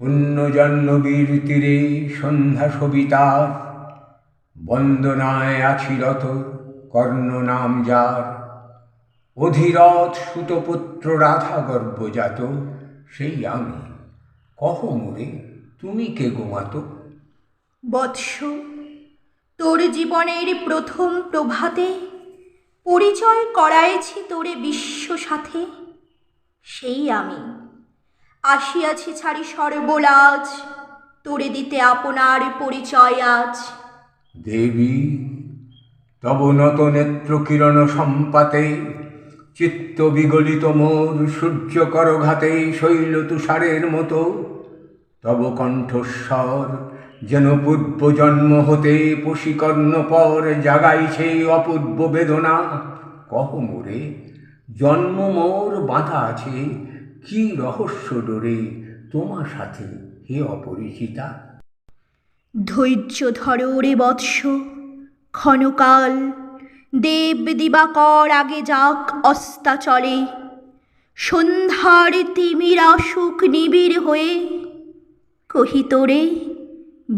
পুণ্যজন্মবীর তীরে সন্ধ্যা সবিতার বন্দনায় আছিরত কর্ণ নাম যার। অধীরথ সুতপুত্র রাধা গর্ভজাত সেই আমি কহ মোরে, তুমি কে গোমাত বৎস, তোর জীবনের প্রথম প্রভাতে পরিচয় করাইছি তোরে বিশ্ব সাথে, সেই আমি আসিয়াছি ছাড়ি সর্বলাজ, তোরে দিতে আপনার পরিচয় আজ। দেবী, তব নত নেত্র কিরণ সম্পাতে, চিত্ত বিগলিত মোর সূর্য করঘাতে শৈল তুষারের মতো, তব কণ্ঠস্বর যেন পূর্ব জন্ম হতে পশিকর্ণ পর জাগাইছে অপূর্ব বেদনা। কহ মোরে, জন্ম মোর বাঁধা আছে কি রহস্য ডোরে তোমার সাথে হে অপরিচিতা? ধৈর্য ধরো রে বৎস ক্ষণকাল। দেব দিবাকর আগে যাক অস্তাচলে। সন্ধ্যার তিমির আসুক নিবিড় হয়ে। কহি তোরে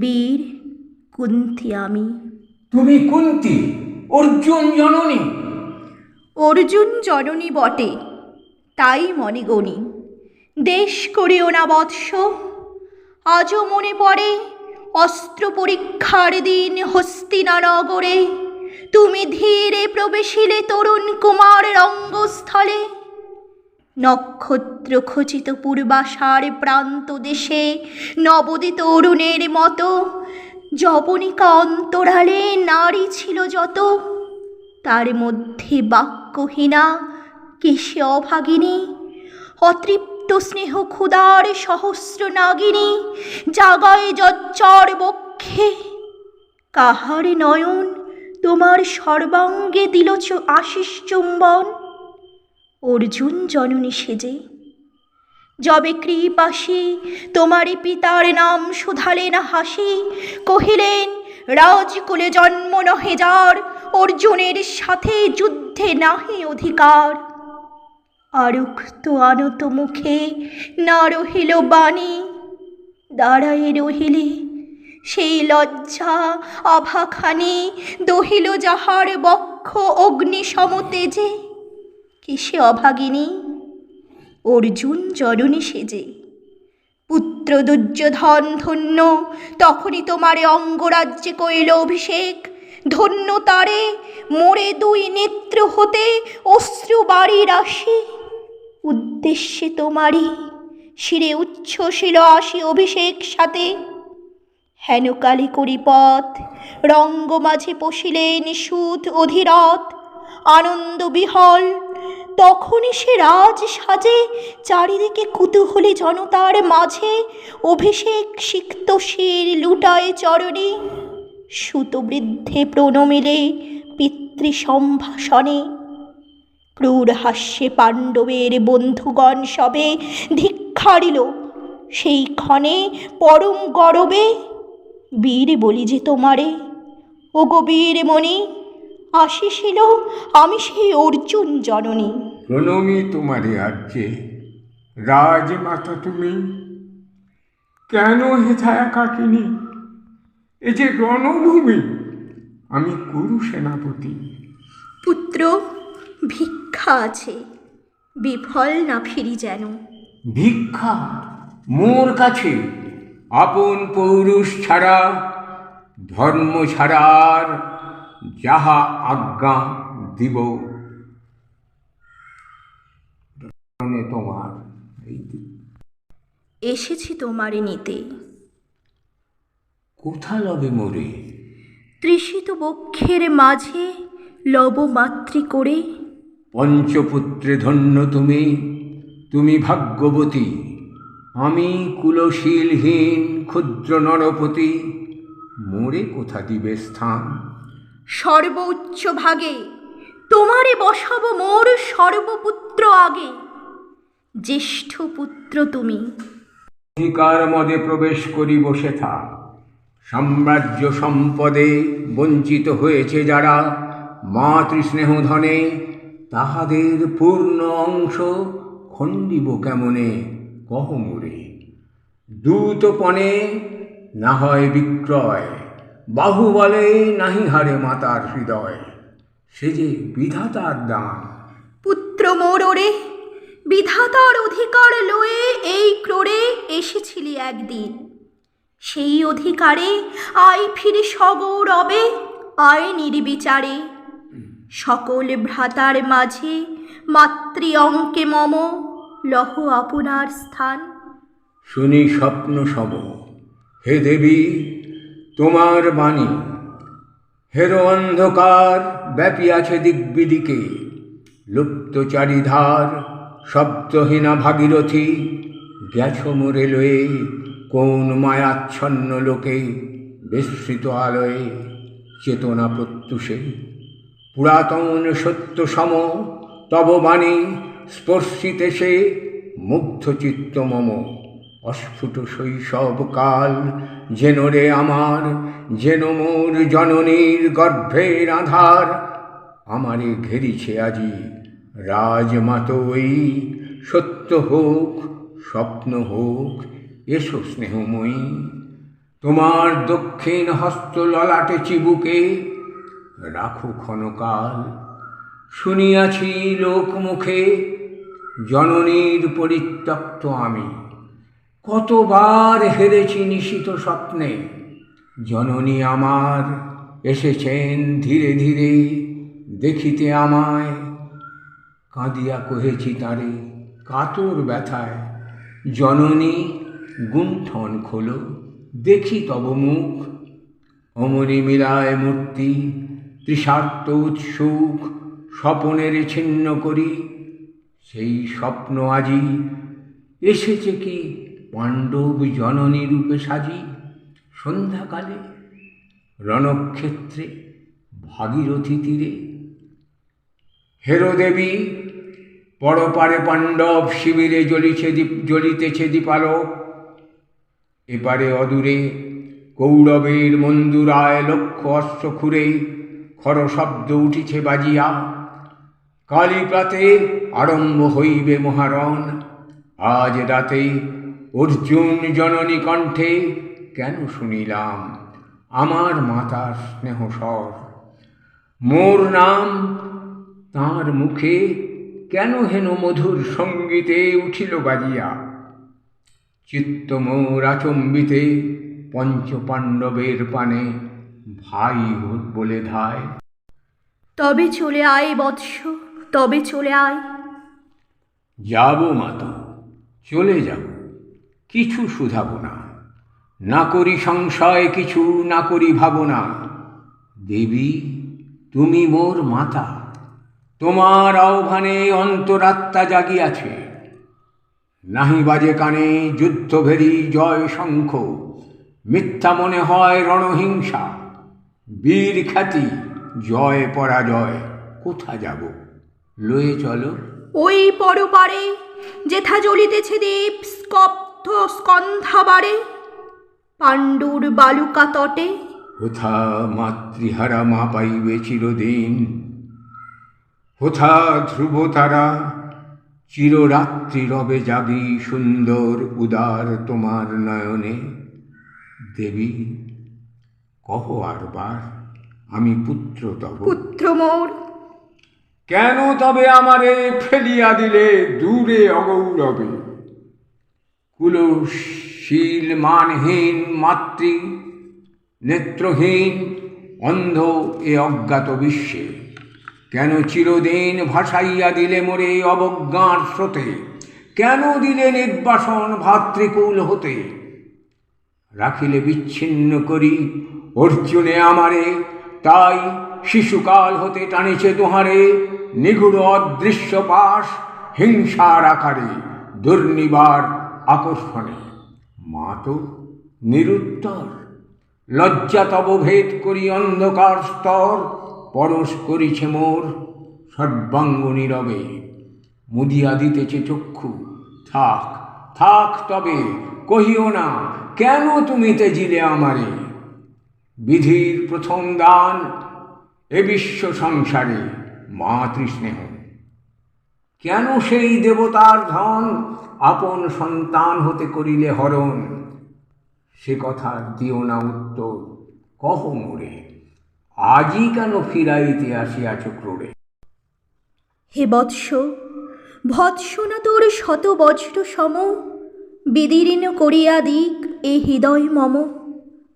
বীর কুন্তি আমি। তুমি কুন্তি অর্জুন জননী। অর্জুন জননী বটে তাই মনে গণি। দেশ করিও না বৎস। আজও মনে পড়ে অস্ত্র পরীক্ষার দিন হস্তিনা নগরে। তুমি ধীরে প্রবেশিলে তরুণ কুমার রঙ্গস্থলে। নক্ষত্র খচিত পূর্বাশার প্রান্ত দেশে নবদিত অরুণের মতো। জবনিকা অন্তরালে নারী ছিল যত। তার মধ্যে বাক্যহীনা কেশে অভাগিনী। অতৃপ্ত স্নেহ ক্ষুদার সহস্র নাগিনী, জাগায় জজ্জর বক্ষে। কাহার নয়ন তোমার সর্বাঙ্গে দিল আশিস চুম্বন? অর্জুন জননী সেজে, যবে কৃপাসী তোমারই পিতার নাম শুধালেন হাসি, কহিলেন, রাজকুলে জন্ম নহে যার, অর্জুনের সাথে যুদ্ধে নাহি অধিকার। আরুক্ত আনত মুখে না রহিল বাণী। দাঁড়ায়ে রহিলে সেই লজ্জা আভাখানি, দহিল যাহার বক্ষ অগ্নি সমতেজে কিসে অভাগিনী? অর্জুন জননী সেজে। পুত্র দুর্যোধন ধন্য, তখনই তোমারে অঙ্গরাজ্যে কইল অভিষেক। ধন্য তারে, মোরে দুই নেত্র হতে অশ্রু বাড়ি রাশি উদ্দেশ্যে তোমারই শিরে উচ্ছ্বসিল আসি অভিষেক সাথে। হেনকালি করি পথ, রঙ্গ মাঝে পশিলেন সুত অধীরথ, আনন্দ বিহল, তখনই সে রাজ সাজে, চারিদিকে কুতূহলী জনতার মাঝে অভিষেক সিক্ত শির লুটায় চরণে। সুতবৃদ্ধে প্রণমিলে পিতৃ সম্ভাষণে ক্রূর হাস্যে পাণ্ডবের বন্ধুগণ সবে ধিক্ষারিল। সেই ক্ষণে পরম গরবে বীর বলি যে তোমারে ও গো বীর মণি আসিছিল আমি সেই অর্জুন জননী। প্রণমী তোমারে আর্যে রাজমাতা তুমি কেন হেথায়া কাকিনি? এ যে রণভূমি আমি কুরু সেনাপতি। পুত্র ভিক্ষা আছে বিফল না ফিরি যেন। ভিক্ষা মোর কাছে আপন পৌরুষ ছাড়া ধর্ম ছাড়ার যাহা আজ্ঞা দিব। তোমার এসেছি তোমারে নিতে কোথা লবে মোরে? তৃষিত বক্ষের মাঝে লব মাতৃ করে পঞ্চপুত্রে ধন্য তুমি তুমি ভাগ্যবতী। আমি কুলশীলহীন ক্ষুদ্র নরপতি মোরে কোথা দিবে স্থান? সর্বোচ্চ ভাগে তোমারে বসাব মোর সর্বপুত্র আগে। জ্যেষ্ঠ পুত্র তুমি। অধিকার মদে প্রবেশ করি বসে থাক সাম্রাজ্য সম্পদে বঞ্চিত হয়েছে যারা মাতৃস্নেহ ধনে তাহাদের পূর্ণ অংশ খণ্ডিব কেমনে? কহ মোরে। দূতপণে না হয় বিক্রয় বাহুবলে নাহি হারে মাতার হৃদয়। সে যে বিধাতার দান। পুত্র মোর বিধাতার অধিকার লয়ে এই ক্রোড়ে এসেছিলি একদিন। সেই অধিকারে আয় ফিরে সগৌরবে, আয় নির্বিচারে। সকল ভ্রাতার মাঝে মাতৃ অঙ্কে মম, লহ আপনার স্থান। শুনি স্বপ্ন সম হে দেবী, তোমার বাণী। হেরো অন্ধকার ব্যাপী আছে দিগ্বিদিকে। লুপ্ত চারিধার শব্দহীনা ভাগীরথী, গেছ মোরে লয়ে কোন মায়াচ্ছন্ন লোকে বিস্মৃত আলয়ে চেতনা প্রত্যুষে। পুরাতন সত্য সম তব বাণী স্পর্শিতে সে মুগ্ধ চিত্ত মম অস্ফুট শৈশব কাল যেন রে আমার, যেন মোর জননীর গর্ভের আধার। আমারে ঘেরিছে আজি রাজমাত ওই সত্য হোক, স্বপ্ন হোক, এসো স্নেহময়ী। তোমার দক্ষিণ হস্ত ললাটে চিবুকে রাখো ক্ষণকাল। শুনিয়াছি লোকমুখে জননীর পরিত্যক্ত আমি। কতবার হেরেছি নিশিত স্বপ্নে। জননী আমার এসেছেন ধীরে ধীরে দেখিতে আমায়। কাঁদিয়া কহেছি তারে, কাতর ব্যথায়। জননী, গুণ্ঠন খোলো, দেখি তব মুখ। অমরি মিলায় মূর্তি তৃষার্ত উৎসুক স্বপনের ছিন্ন করি, সেই স্বপ্ন আজি এসেছে কি পাণ্ডব জননী রূপে সাজি? সন্ধ্যাকালে রণক্ষেত্রে ভাগীরথী তীরে। হেরো দেবী পরপারে পাণ্ডব শিবিরে জ্বলিছে দীপ, জ্বলিতেছে দীপালক। এপারে অদূরে কৌরবের মন্দুরায় লক্ষ অশ্ব খুঁড়ে খর শব্দ উঠিছে বাজিয়া। কালীপ্রাতে আরম্ভ হইবে মহারণ। আজ রাতে অর্জুন জননী কণ্ঠে কেন শুনিলাম আমার মাতার স্নেহস্বর মোর নাম তাঁর মুখে কেন হেন মধুর সঙ্গীতে উঠিল বাজিয়া? চিত্ত মোর আচম্বিতে পঞ্চপাণ্ডবের পানে ভাই বলে ধায়। তবে চলে আয় বৎস তবে চলে আয়। যাব মাতো চলে যাব কিছু শুধাবো না। না করি সংশয় কিছু না করি ভাবনা। দেবী তুমি মোর মাতা তোমার আহ্বানে অন্তরাত্মা জাগিয়াছে। নাহি বাজে কানে যুদ্ধভেরি জয় শঙ্খ মিথ্যা মনে হয় রণহিংসা। বীর খ্যাতি জয় পরাজয় কোথা যাব? লয়ে চলো। ওই পরপারে যেথা জ্বলিতেছে দীপ স্কব্ধ স্কন্ধাবারে পাণ্ডুর বালুকা তটে। হোথা মাতৃহারা মা পাইবে চিরদিন। হোথা ধ্রুব তারা চিররাত্রি রবে জাগি সুন্দর উদার তোমার নয়নে। দেবী কহ আরবার আমি পুত্র তব। পুত্র মোর। কেন তবে আমারে ফেলিয়া দিলে দূরে অগৌরবে? কুলশীল মানহীন মাতৃ নেত্রহীন অন্ধ এ অজ্ঞাত বিশ্বে। কেন চিরদিন ভাসাইয়া দিলে মোরে অবজ্ঞার স্রোতে? কেন দিলে নির্বাসন ভাতৃকুল হতে? রাখিলে বিচ্ছিন্ন করি অর্জুনে আমারে, তাই শিশুকাল হতে টানেছে দুহারে, নিগুড় অদৃশ্য পাশ হিংসার আকারে, দুর্নিবার আকর্ষণে। মা তো নিরুত্তর, লজ্জা তব ভেদ করি অন্ধকার স্তর, পরশ করিছে মোর সর্বাঙ্গ নীরবে। মুদিয়া দিতেছে চক্ষু, থাক থাক তবে, কহিও না, কেন তুমি তেজিলে আমারে? বিধির প্রথম দান এ বিশ্ব সংসারে মাতৃস্নেহ। কেন সেই দেবতার ধন আপন সন্তান হতে করিলে হরণ? সে কথা দিও না উত্তর, কহ মোরে আজই কেন ফিরাইতে আসিয়াছ ক্রোড়ে? হে বৎস, ভৎস না তোর শত বজ্র সম বিদীর্ণ করিয়া দিক এ হৃদয় মম।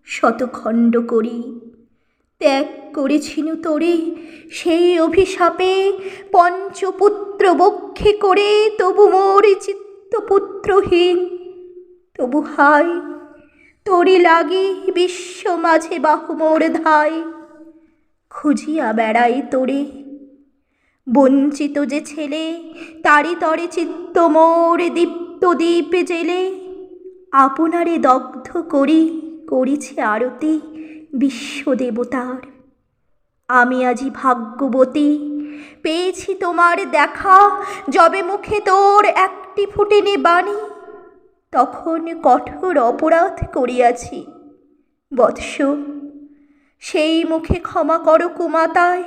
শতখণ্ড করি। ত্যাগ করেছিনু তোরে সেই অভিশাপে, পঞ্চপুত্র বক্ষে করে তবু মোর চিত্তপুত্রহীন। তবু হাই তোরে লাগে বিশ্ব মাঝে বাহু মোর ধায়। খুঁজিয়া বেড়াই তোরে, বঞ্চিত যে ছেলে তারি তরে চিত্ত মোর দীপ্ত দ্বীপ জেলে। আপনারে দগ্ধ করি। করিছে আরতি বিশ্বদেবতার। আমি আজি ভাগ্যবতী, পেয়েছি তোমার দেখা, যবে মুখে তোর একটি ফুটেনে বাণী। তখন কঠোর অপরাধ করিয়াছি। বৎস, সেই মুখে ক্ষমা করো কুমাতায়,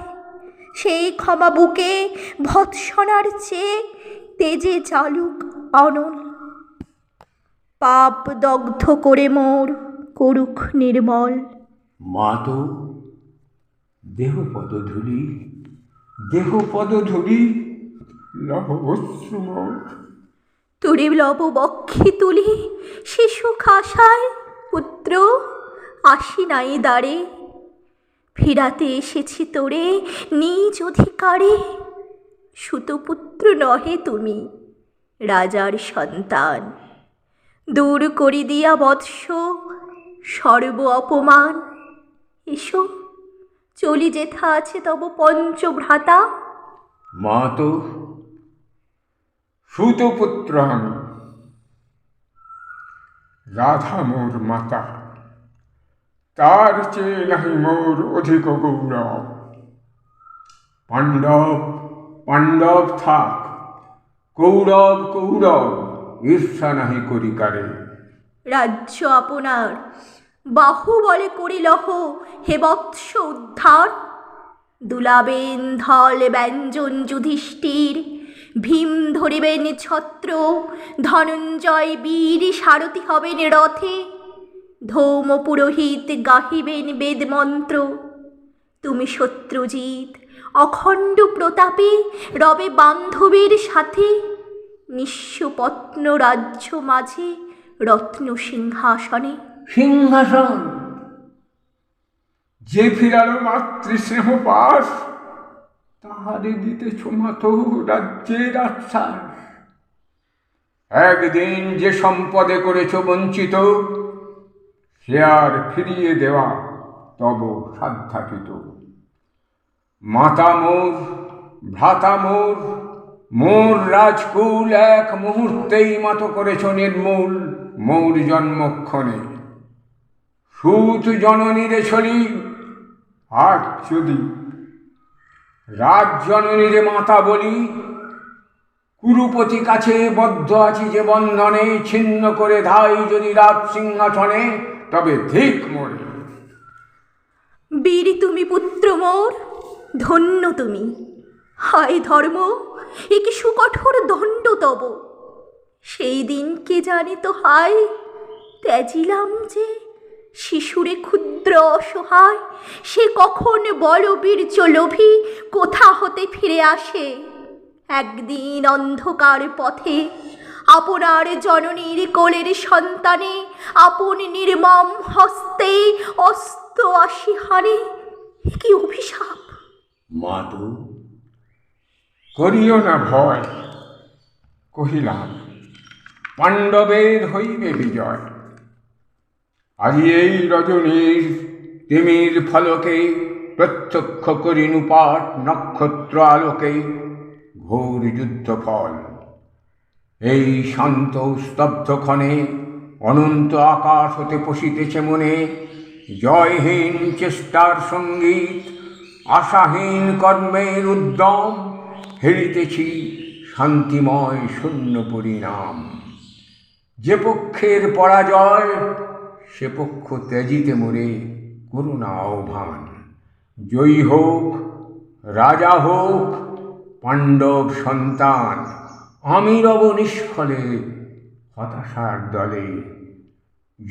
সেই ক্ষমা বুকে ভৎসনার চেয়ে তেজে চালুক অনল পাপ দগ্ধ করে মোর করুক নির্মল। মা তো দেহ পদধূলি দেহ পদধূলি লহ অশ্রুমল তুরি লব বক্ষে তুলি শিশু খাসায় পুত্র আসি নাই দ্বারে। ফিরাতে এসেছি তোরে নিজ অধিকারে সুতপুত্র নহে তুমি রাজার সন্তান। দূর করি দিয়া বৎস সর্ব অপমান। এসো, চলি যেথা আছে তব পঞ্চভ্রাতা। মা তো সুতপুত্র আমি রাধা মোর মাতা, তার চেয়ে নাহি মোর অধিক গৌরব। পাণ্ডব পাণ্ডব থাক, কৌরব কৌরব, ঈর্ষা নাহি করি কারে। রাজ্য আপনার। বাহু বলে করিলহ হে বৎস উদ্ধার। দুলাবেন ধল ব্যঞ্জন যুধিষ্ঠির, ভীম ধরিবেন ছত্র, ধনঞ্জয় বীর সারথি হবেন রথে। ধৌম পুরোহিত গাহিবেন বেদমন্ত্র তুমি শত্রুজিৎ, অখণ্ড প্রতাপে রবে বান্ধবীর সাথে। নিঃস্বপত্ন রাজ্য মাঝে রত্ন সিংহাসনে। সিংহাসন, যে ফিরালো মাতৃস্নেহ পাশ, তাহারে দিতেছ মাত রাজ্যের আশ্বাস। একদিন যে সম্পদে করেছ বঞ্চিত, সে আর ফিরিয়ে দেওয়া তব সাধ্যাতীত। মাতা মোর ভ্রাতা মোর মোর রাজকুল এক মুহূর্তেই মত করেছ নির্মূল। মোর জন্মক্ষণে। সুত জননীরে ছলি আর যদি রাজ জননীরে মাতা বলি, কুরুপতি কাছে বদ্ধ আছি যে বন্ধনে, ছিন্ন করে ধাই যদি রাজ সিংহাসনে, তবে ঠিক মরে। বীর তুমি পুত্র মোর, ধন্য তুমি। হায় ধর্ম, এ কি সুকঠোর দণ্ড তব। সেই দিন কে জানে তো হায় ত্যাজিলাম যে শিশুরে ক্ষুদ্র অসহায় সে কখন বলবীর লোভী কোথা হতে ফিরে আসে? একদিন অন্ধকার পথে আপনার জননীর কোলের সন্তানে আপন নির্মম হস্তে অস্ত আসি হানে এ কি অভিশাপ? মাতু করিও না ভয় কহিলাম পাণ্ডবের হইবে বিজয়। আজ এই রজনীর তিমির ফলকে প্রত্যক্ষ করিনু পাঠ নক্ষত্র আলোকে ঘোর যুদ্ধ ফল এই শান্ত স্তব্ধ ক্ষণে অনন্ত আকাশ হতে পশিতেছে মনে জয়হীন চেষ্টার সংগীত, আশাহীন কর্মের উদ্যম, হেরিতেছি শান্তিময় শূন্য পরিণাম। যে পক্ষের পরাজয়, সে পক্ষ ত্যাজিতে মরে করুণা আহ্বান। জয়ী হোক, রাজা হোক, পাণ্ডব সন্তান আমি রব নিষ্ফলে হতাশার দলে।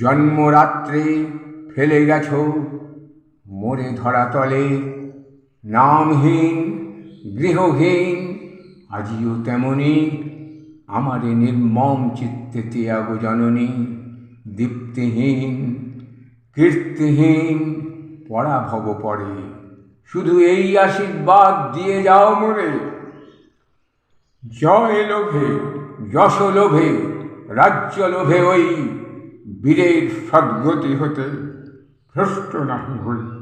জন্মরাত্রে ফেলে গেছ, মোরে ধরাতলে নামহীন, গৃহহীন, আজিও তেমনি আমারে নির্মম চিত্তে ত্যাগ জননী, দীপ্তিহীন, কীর্তিহীন, পরাভব পরে। শুধু এই আশীর্বাদ দিয়ে যাও মোরে। জয় লোভে, যশ লোভে, রাজ্য লোভে ওই বীরের সদ্গতি হতে ভ্রষ্ট নাহি হই।